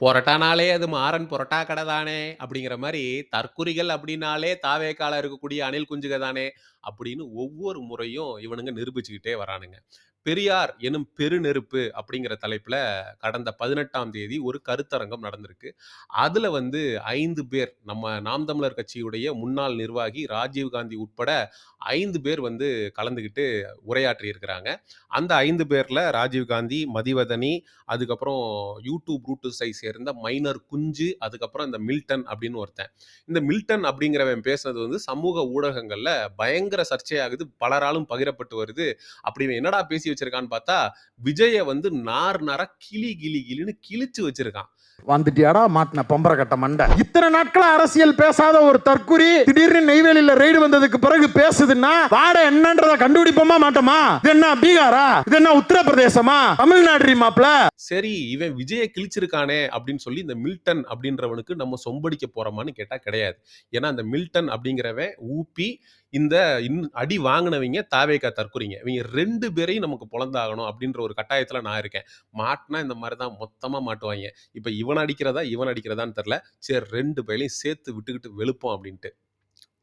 பொரட்டானாலே அது மாறன் பொரட்டா கடை தானே அப்படிங்கிற மாதிரி தற்குறிகள் அப்படின்னாலே தாவேக்கால இருக்கக்கூடிய அணில் குஞ்சுக தானே அப்படின்னு ஒவ்வொரு முறையும் இவனுங்க நிரூபிச்சுக்கிட்டே வரானுங்க. பெரியார் எனும் பெருநெருப்பு அப்படிங்கிற தலைப்பில் கடந்த பதினெட்டாம் தேதி ஒரு கருத்தரங்கம் நடந்திருக்கு. அதில் வந்து ஐந்து பேர் நம்ம நாம் தமிழர் கட்சியுடைய முன்னாள் நிர்வாகி ராஜீவ்காந்தி உட்பட ஐந்து பேர் வந்து கலந்துக்கிட்டு உரையாற்றி இருக்கிறாங்க. அந்த ஐந்து பேரில் ராஜீவ்காந்தி மதிவதனி அதுக்கப்புறம் யூடியூப் ரூட்டுஸை சேர்ந்த மைனர் குஞ்சு அதுக்கப்புறம் இந்த மில்டன் அப்படின்னு ஒருத்தன். இந்த மில்டன் அப்படிங்கிறவன் பேசுனது வந்து சமூக ஊடகங்களில் பயங்கர சர்ச்சையாகுது பலராலும் பகிரப்பட்டு வருது. அப்படி என்னடா பேசி வச்சிருக்கான்னு பார்த்தா விஜய வந்து நார் நாரா கிளி கிளி கிளின்னு கிழிச்சு வச்சிருக்கான். வந்துட்டியாடா மாட்டின பொம்பரை கட்ட மண்டை. இத்தனை நாட்களா அரசியல் பேசாத ஒரு தற்குறி திடீர்னு நெய்வேலியில ரெய்டு வந்ததுக்கு பிறகு பேசுதுன்னா வாட என்னன்றத கண்டுபிடிப்போமா மாட்டோமா? இது என்ன பீகாரா? இது என்ன உத்தரப்பிரதேசமா? தமிழ்நாடு மாப்ள சரி இவன் விஜய கிழிச்சிருக்கானே அப்படின்னு சொல்லி இந்த மில்டன் அப்படின்றவனுக்கு நம்ம சொம்படிக்க போறோமான்னு கேட்டா கிடையாது. ஏன்னா அந்த மில்டன் அப்படிங்கிறவன் ஊப்பி இந்த இன் அடி வாங்கினவங்க தாவேக்கா தற்குறிங்க. இவங்க ரெண்டு பேரையும் நமக்கு பொழந்தாகணும் அப்படின்ற ஒரு கட்டாயத்துல நான் இருக்கேன். மாட்டினா இந்த மாதிரி தான் மொத்தமாக மாட்டுவாங்க. இப்ப இவன் அடிக்கிறதா இவன் அடிக்கிறதான்னு தெரில சரி ரெண்டு பேரையும் சேர்த்து விட்டுக்கிட்டு வெளுப்போம் அப்படின்ட்டு.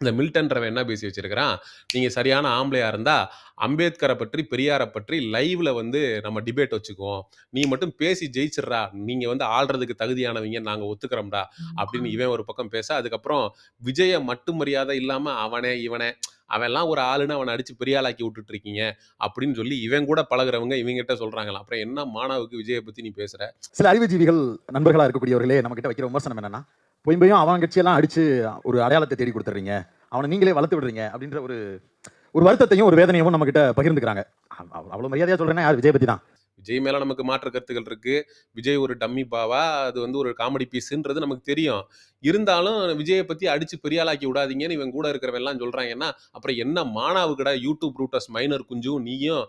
இந்த மில்டன்றவன் என்ன பேசி வச்சிருக்கிறான்? நீங்க சரியான ஆம்பளையா இருந்தா அம்பேத்கரை பற்றி பெரியாரை பற்றி லைவ்ல வந்து நம்ம டிபேட் வச்சுக்குவோம். நீ மட்டும் பேசி ஜெயிச்சிடுறா. நீங்க வந்து ஆள்றதுக்கு தகுதியானவங்க நாங்க ஒத்துக்கிறோம்டா அப்படின்னு இவன் ஒரு பக்கம் பேச அதுக்கப்புறம் விஜய மட்டும் மரியாதை இல்லாம அவனே இவனே அவன்லாம் ஒரு ஆளுன்னு அவனை அடிச்சு பெரிய ஆளாக்கி விட்டுட்டு இருக்கீங்க அப்படின்னு சொல்லி இவன் கூட பழகுறவங்க இவங்கிட்ட சொல்றாங்களாம். அப்புறம் என்ன மாணவுக்கு விஜயை பத்தி நீ பேசுற? சில அறிவுஜீவிகள் நண்பர்களா இருக்கக்கூடியவர்களே நம்ம கிட்ட வைக்கிற விமர்சனம் என்னன்னா போய் போயும் அவன் கட்சியெல்லாம் அடிச்சு ஒரு அடையாளத்தை தேடி கொடுத்துறீங்க அவனை நீங்களே வளர்த்து விடுறீங்க அப்படின்ற ஒரு ஒரு வருத்தத்தையும் ஒரு வேதனையும் நம்ம கிட்ட பகிர்ந்துக்கிறாங்க. அவ்- அவ்வளவு மரியாதையா சொல்றேன்னா யார்? விஜய் பத்தி தான் விஜய் மேலே நமக்கு மாற்று கருத்துக்கள் இருக்குது விஜய் ஒரு டம்மி பாவா அது வந்து ஒரு காமெடி பீஸுன்றது நமக்கு தெரியும். இருந்தாலும் விஜயை பற்றி அடித்து பெரிய ஆளாக்கி விடாதீங்கன்னு இவன் கூட இருக்கிறவன் எல்லாம் சொல்றாங்கன்னா அப்புறம் என்ன மானாவுக்கடா யூடியூப் ரூட்டஸ் மைனர் குஞ்சும் நீயும்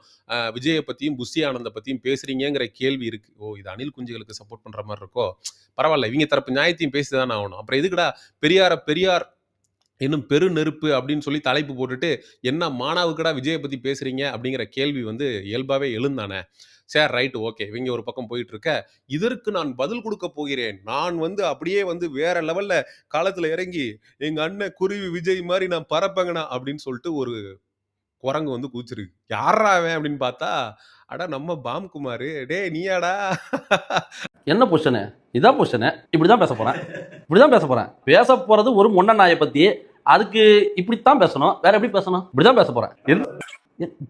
விஜயை பற்றியும் புஷி ஆனந்தை பற்றியும் பேசுகிறீங்கிற கேள்வி இருக்குது ஓ இது அனில் குஞ்சுகளுக்கு சப்போர்ட் பண்ணுற மாதிரி இருக்கோ? பரவாயில்ல இவங்க தரப்பு நியாயத்தையும் பேசிதானே ஆகணும். அப்புறம் எதுக்குடா பெரியார பெரியார் இன்னும் பெரு நெருப்பு அப்படின்னு சொல்லி தலைப்பு போட்டுட்டு என்ன மானாவுக்கடா விஜயை பற்றி பேசுகிறீங்க அப்படிங்கிற கேள்வி வந்து இயல்பாகவே எழுந்தானே. சரி ரைட் ஓகே. இவங்க ஒரு பக்கம் போயிட்டு இருக்க இதற்கு நான் பதில் கொடுக்க போகிறேன். நான் வந்து அப்படியே வந்து வேற லெவல்ல காலத்துல இறங்கி எங்க அண்ணன் குருவி விஜய் மாதிரி நான் பறப்பங்கண்ணா அப்படின்னு சொல்லிட்டு ஒரு குரங்கு வந்து கூச்சிருக்கு யாரா அவன் அப்படின்னு பார்த்தா அடா நம்ம பாம் குமார் டேய் நீயாடா? என்ன பொஷனு இதான் பொஷனு இப்படி தான் பேச போறேன். இப்படிதான் பேச போகிறேன் பேச போறது ஒரு முன்ன நாயை பற்றி அதுக்கு இப்படித்தான் பேசணும். வேற எப்படி பேசணும்? இப்படிதான் பேச போகிறேன்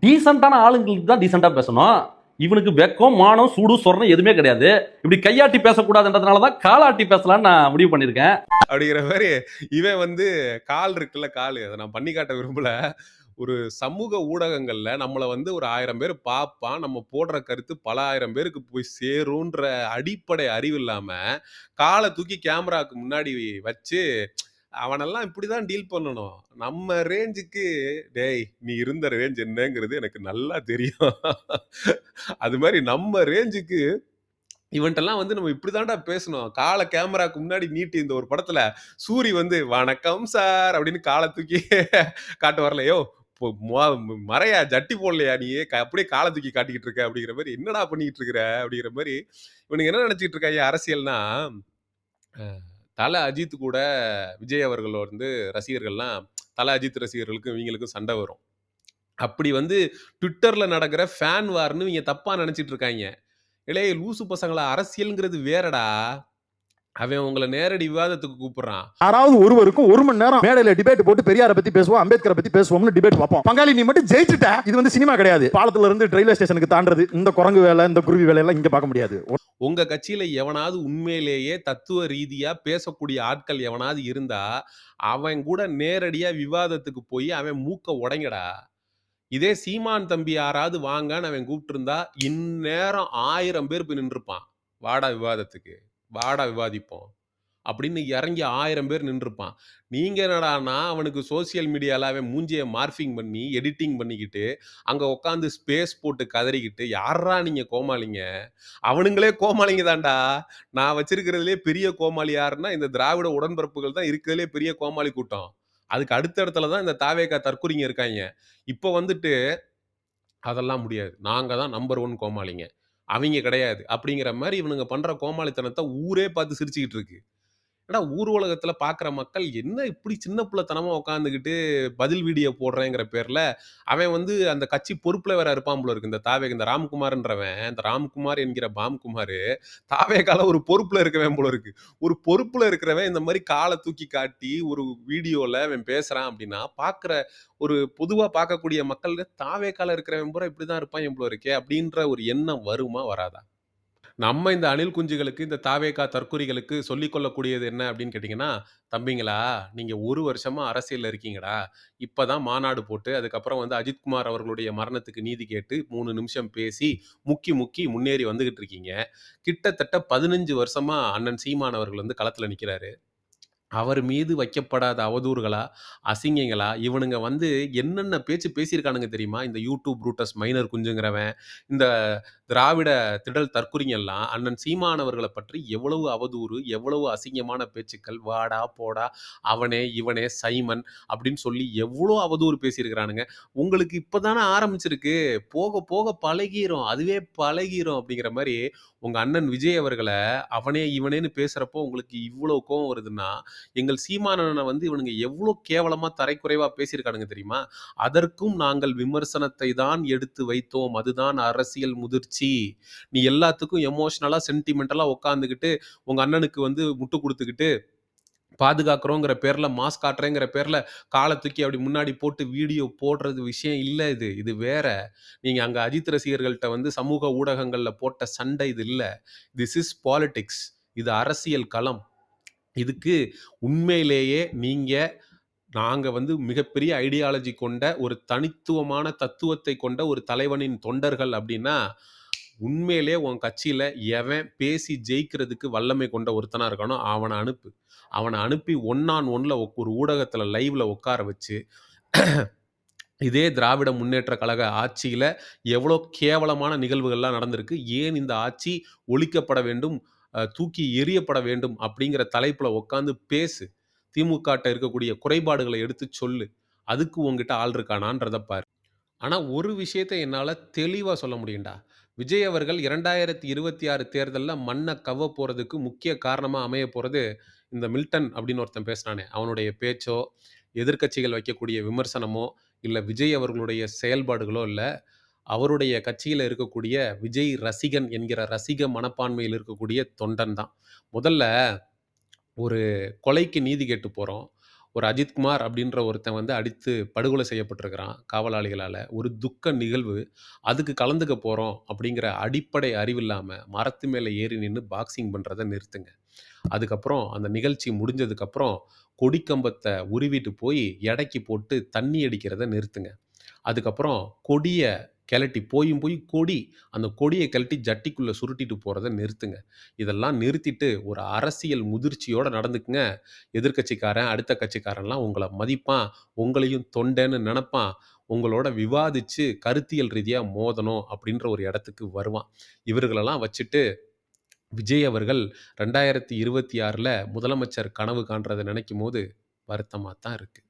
டீசெண்டான ஆளுங்களுக்கு தான் டீசெண்டா பேசணும். இவனுக்கு வெக்கம் மானம் சூடு சொரணம் எதுவுமே கிடையாது. இப்படி கையாட்டி பேசக்கூடாதுன்றதுனால தான் காலாட்டி பேசலாம்னு நான் முடிவு பண்ணியிருக்கேன். அப்படிங்கிற மாதிரி இவன் வந்து கால் இருக்குல்ல கால். அதை நான் பண்ணி காட்ட விரும்பல. ஒரு சமூக ஊடகங்கள்ல நம்மளை வந்து ஒரு ஆயிரம் பேர் பார்ப்பான் நம்ம போடுற கருத்து பல ஆயிரம் பேருக்கு போய் சேரும்ன்ற அடிப்படை அறிவு இல்லாம காலை தூக்கி கேமராவுக்கு முன்னாடி வச்சு அவனெல்லாம் இப்படி தான் டீல் பண்ணணும். நம்ம ரேஞ்சுக்கு டேய் நீ இருந்த ரேஞ்ச் என்னங்கிறது எனக்கு நல்லா தெரியும். அது மாதிரி நம்ம ரேஞ்சுக்கு இவன்ட்டெல்லாம் வந்து நம்ம இப்படிதான்டா பேசணும். காலை கேமராக்கு முன்னாடி நீட்டி இந்த ஒரு படத்துல சூரி வந்து வணக்கம் சார் அப்படின்னு காலை தூக்கி காட்டு வரலையோ மொ- மறையா ஜட்டி போடலையா நீ? அப்படியே காலை தூக்கி காட்டிக்கிட்டு இருக்க. அப்படிங்கிற மாதிரி என்னடா பண்ணிக்கிட்டு இருக்கிற? அப்படிங்கிற மாதிரி இவனுக்கு என்ன நினைச்சிட்டு இருக்காங்க அரசியல்னா தல அஜித் கூட விஜய் அவர்களோட வந்து ரசிகர்கள்லாம் தல அஜித் ரசிகர்களுக்கும் இவங்களுக்கும் சண்டை வரும். அப்படி வந்து ட்விட்டர்ல நடக்கிற ஃபேன் வார்னு இவங்க தப்பா நினைச்சிட்டு இருக்காங்க. இளைய லூசு பசங்களா அரசியல்ங்கிறது வேறடா. அவன் உங்களை நேரடி விவாதத்துக்கு கூப்பிடுறான். யாராவது ஒருவருக்கும் ஒரு மணி நேரம் மேடையில டிபேட் போட்டு பெரியாரை பத்தி பேசுவோம் அம்பேத்கரை பத்தி பேசுவோம்னு டிபேட் பார்ப்போம். பங்காளி நீ மட்டும் ஜெயிச்சுட்ட. இது வந்து சினிமா கிடையாது. பாலத்துல இருந்து ரயில்வே ஸ்டேஷனுக்கு தாண்டறது இந்த குரங்கு வேலை இந்த குருவி வேலை எல்லாம் இங்க பார்க்க முடியாது. உங்க கட்சியில எவனாவது உண்மையிலேயே தத்துவ ரீதியா பேசக்கூடிய ஆட்கள் எவனாவது இருந்தா அவன் கூட நேரடியா விவாதத்துக்கு போய் அவன் மூக்க உடைங்கடா. இதே சீமான் தம்பி யாராவது வாங்கன்னு அவன் கூப்பிட்டு இருந்தா இந்நேரம் ஆயிரம் பேர் போய் நின்றுப்பான். வாடா விவாதத்துக்கு. வாடா விவாதிப்போம். அப்படின்னு இறங்கி ஆயிரம் பேர் நின்றுப்பான். நீங்கள் என்னடான்னா அவனுக்கு சோசியல் மீடியாலாவே மூஞ்சியை மார்ஃபிங் பண்ணி எடிட்டிங் பண்ணிக்கிட்டு அங்கே உட்காந்து ஸ்பேஸ் போட்டு கதறிக்கிட்டு யாரா நீங்கள் கோமாளிங்க? அவனுங்களே கோமாளிங்க தான்டா. நான் வச்சிருக்கிறதுலே பெரிய கோமாளி யாருன்னா இந்த திராவிட உடன்பிறப்புகள் தான் இருக்கிறதுலே பெரிய கோமாளி கூட்டம். அதுக்கு அடுத்த இடத்துல தான் இந்த தாவேக்கா தற்குறிங்க இருக்காங்க. இப்போ வந்துட்டு அதெல்லாம் முடியாது. நாங்கள் தான் நம்பர் ஒன் கோமாளிங்க. அவங்க கிடையாது. அப்படிங்கிற மாதிரி இவனுங்க பண்ற கோமாளித்தனத்தை ஊரே பார்த்து சிரிச்சுக்கிட்டு இருக்கு. ஏடா ஊர் உலகத்துல பார்க்குற மக்கள் என்ன இப்படி சின்ன பிள்ளைத்தனமா உட்காந்துக்கிட்டு பதில் வீடியோ போடுறேங்கிற பேர்ல, அவன் வந்து அந்த கட்சி பொறுப்புல வேற இருப்பான் போல இருக்கு. இந்த தாவே இந்த ராம்குமார்ன்றவன், இந்த ராம்குமார் என்கிற பாம்குமாரு, தாவேகால ஒரு பொறுப்புல இருக்கவன் போல இருக்கு. ஒரு பொறுப்புல இருக்கிறவன் இந்த மாரி கால தூக்கி காட்டி ஒரு வீடியோல அவன் பேசுறான் அப்படின்னா, பார்க்குற ஒரு பொதுவா பார்க்கக்கூடிய மக்கள் தாவேகால இருக்கிறவன் பூரா இப்படிதான் இருப்பான் போல இருக்கே அப்படின்ற ஒரு எண்ணம் வருமா? வராதா? நம்ம இந்த அணில் குஞ்சுகளுக்கு, இந்த தாவேகா தற்குறிகளுக்கு சொல்லிக் கொள்ளக்கூடியது என்ன அப்படின்னு கேட்டீங்கன்னா, "தம்பிங்களா, நீங்க 1 வருஷமா அரசியல்ல இருக்கீங்கடா. இப்ப தான் மாநாடு போட்டு, அதுக்கப்புறம் வந்து அஜித்குமார் அவர்களுடைய மரணத்துக்கு நீதி கேட்டு 3 நிமிஷம் பேசி, முக்கி முக்கி முன்னேறி வந்துகிட்டு இருக்கீங்க. கிட்டத்தட்ட 15 வருஷமா அண்ணன் சீமான் அவர்கள் வந்து களத்துல நிக்கிறாரு. அவர் மீது வைக்கப்படாத அவதூறுகளா, அசிங்கங்களா, இவனுங்க வந்து என்னென்ன பேச்சு பேசியிருக்கானுங்க தெரியுமா? இந்த யூடியூப் புரூட்டஸ் மைனர் குஞ்சுங்கிறவன், இந்த திராவிட திடல் தற்குறிங்கெல்லாம் அண்ணன் சீமான் அவர்கள பற்றி எவ்வளவு அவதூறு, எவ்வளவு அசிங்கமான பேச்சுக்கள், வாடா, போடா, அவனே, இவனே, சைமன் அப்படின்னு சொல்லி எவ்வளோ அவதூறு பேசியிருக்கிறானுங்க. உங்களுக்கு இப்ப தானே ஆரம்பிச்சிருக்கு. போக போக பழகிரும். அதுவே பழகிரும் அப்படிங்கிற மாரி, உங்க அண்ணன் விஜய் அவர்கள அவனே, இவனேன்னு பேசுறப்போ உங்களுக்கு இவ்வளோ கோவம் வருதுன்னா, எங்கள் சீமானனை வந்து இவனுங்க எவ்வளோ கேவலமாக தரைக்குறைவாக பேசியிருக்கானுங்க தெரியுமா? அதற்கும் நாங்கள் விமர்சனத்தை தான் எடுத்து வைத்தோம். அதுதான் அரசியல் முதிர்ச்சி. நீ எல்லாத்துக்கும் எமோஷ்னலாக சென்டிமெண்டலாக உட்காந்துக்கிட்டு, உங்கள் அண்ணனுக்கு வந்து முட்டு கொடுத்துக்கிட்டு பாதுகாக்கிறோங்கிற பேரில் மாஸ்க் காட்டுறேங்கிற பேரில் காலை தூக்கி அப்படி முன்னாடி போட்டு வீடியோ போடுறது விஷயம் இல்லை இது. இது வேற. நீங்கள் அங்கே அஜித் ரசிகர்கள்ட்ட வந்து சமூக ஊடகங்களில் போட்ட சண்டை இது இல்லை திஸ் இஸ் பாலிடிக்ஸ். இது அரசியல் களம். இதுக்கு உண்மையிலேயே நீங்கள் நாங்கள் வந்து மிகப்பெரிய ஐடியாலஜி கொண்ட, ஒரு தனித்துவமான தத்துவத்தை கொண்ட ஒரு தலைவனின் தொண்டர்கள் அப்படின்னா, உண்மையிலேயே உன் கட்சியில் எவன் பேசி ஜெயிக்கிறதுக்கு வல்லமை கொண்ட ஒருத்தனாக இருக்கானோ, அவனை அனுப்பு. அவனை அனுப்பி ஒன் ஆன் ஒன்னில் ஒரு ஊடகத்தில் லைவில் உட்கார வச்சு, இதே திராவிட முன்னேற்ற கழக ஆட்சியில் எவ்வளோ கேவலமான நிகழ்வுகள்லாம் நடந்திருக்கு. ஏன் இந்த ஆட்சி ஒழிக்கப்பட வேண்டும், தூக்கி எறியப்பட வேண்டும் அப்படிங்கிற தலைப்பில் உட்காந்து பேசு. திமுகட்ட இருக்கக்கூடிய குறைபாடுகளை எடுத்து சொல்லு. அதுக்கு உன்கிட்ட ஆள் இருக்கானான்றதை பாரு. ஆனால் ஒரு விஷயத்த என்னால் தெளிவாக சொல்ல முடியும்டா. விஜய் அவர்கள் இரண்டாயிரத்தி இருபத்தி ஆறு தேர்தலில் மண்ணை கவ போகிறதுக்கு முக்கிய காரணமாக அமைய போகிறது இந்த மில்டன் அப்படின்னு ஒருத்தன் பேசினானே, அவனுடைய பேச்சோ, எதிர்க்கட்சிகள் வைக்கக்கூடிய விமர்சனமோ, இல்லை விஜய் அவர்களுடைய செயல்பாடுகளோ இல்லை அவருடைய கட்சியில் இருக்கக்கூடிய விஜய் ரசிகன் என்கிற ரசிக மனப்பான்மையில் இருக்கக்கூடிய தொண்டன் தான். முதல்ல ஒரு கொலைக்கு நீதி கேட்டு போகிறோம் ஒரு அஜித்குமார் அப்படின்ற ஒருத்தன் வந்து அடித்து படுகொலை செய்யப்பட்டிருக்கிறான் காவலாளிகளால் ஒரு துக்க நிகழ்வு. அதுக்கு கலந்துக்க போகிறோம் அப்படிங்கிற அடிப்படை அறிவில்லாமல் மரத்து மேலே ஏறி நின்று பாக்ஸிங் பண்ணுறதை நிறுத்துங்க. அதுக்கப்புறம் அந்த நிகழ்ச்சி முடிஞ்சதுக்கப்புறம், கொடிக்கம்பத்தை உருவிட்டு போய் எடைக்கு போட்டு தண்ணி அடிக்கிறத நிறுத்துங்க. அதுக்கப்புறம் கொடியை கிளட்டி போயும் போய் கொடி, அந்த கொடியை கிளட்டி ஜட்டிக்குள்ளே சுருட்டிட்டு போகிறத நிறுத்துங்க. இதெல்லாம் நிறுத்திட்டு ஒரு அரசியல் முதிர்ச்சியோடு நடந்துக்குங்க. எதிர்க்கட்சிக்காரன், அடுத்த கட்சிக்காரன்லாம் உங்களை மதிப்பான். உங்களையும் தொண்டன்னு நினப்பான் உங்களோட விவாதிச்சு கருத்தியல் ரீதியாக மோதணும் அப்படின்ற ஒரு இடத்துக்கு வருவான். இவர்களெல்லாம் வச்சுட்டு, விஜய் அவர்கள் 2026ல முதலமைச்சர் கனவு காண்றத நினைக்கும்போது வருத்தமாக தான் இருக்குது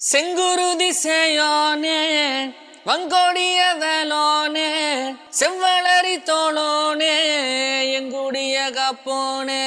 செங்குருதி வங்கோடிய வேலோனே செவ்வளரி தோளோனே எங்குடிய கப்போனே